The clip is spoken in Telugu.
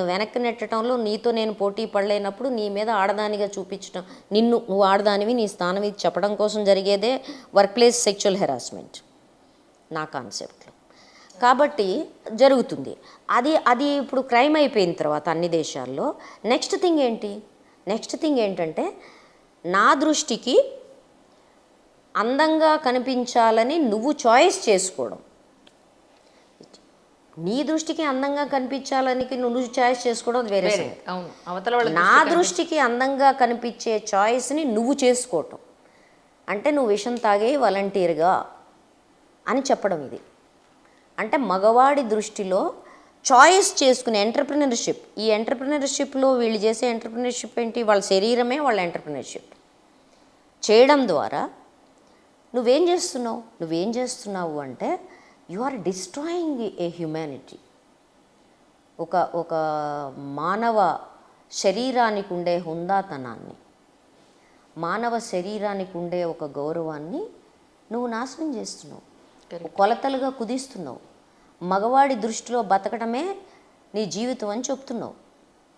నిన్ను వెనక్కి నెట్టడంలో నీతో నేను పోటీ పడలేనప్పుడు నీ మీద ఆడదానిగా చూపించడం నిన్ను నువ్వు ఆడదానివి నీ స్థానం ఇది చెప్పడం కోసం జరిగేదే వర్క్ ప్లేస్ సెక్షువల్ హెరాస్మెంట్. నా కాన్సెప్ట్లో కాబట్టి జరుగుతుంది. అది అది ఇప్పుడు క్రైమ్ అయిపోయిన తర్వాత అన్ని దేశాల్లో. నెక్స్ట్ థింగ్ ఏంటి? నెక్స్ట్ థింగ్ ఏంటంటే నా దృష్టికి అందంగా కనిపించాలని నువ్వు చాయిస్ చేసుకోవడం. నీ దృష్టికి అందంగా కనిపించాలని నువ్వు చాయిస్ చేసుకోవడం వేరే. అవును. అవతల వాళ్ళ నా దృష్టికి అందంగా కనిపించే చాయిస్ని నువ్వు చేసుకోవటం. అంటే నువ్వు విషం తాగే వాలంటీర్గా అని చెప్పడం ఇది. అంటే మగవాడి దృష్టిలో చాయిస్ చేసుకునే ఎంటర్ప్రినర్షిప్ ఈ ఎంటర్ప్రినర్షిప్లో వీళ్ళు చేసే ఎంటర్ప్రినర్షిప్ ఏంటి? వాళ్ళ శరీరమే వాళ్ళ ఎంటర్ప్రినర్షిప్ చేయడం ద్వారా నువ్వేం చేస్తున్నావు? నువ్వేం చేస్తున్నావు అంటే you are destroying a humanity ఒక ఒక మానవ శరీరానికి ఉండే హుందాతనాన్ని మానవ శరీరానికి ఉండే ఒక గౌరవాన్ని నువ్వు నాశనం చేస్తున్నావు. కొలతలుగా కుదిస్తున్నావు. మగవాడి దృష్టిలో బతకడమే నీ జీవితం అని చెప్తున్నావు.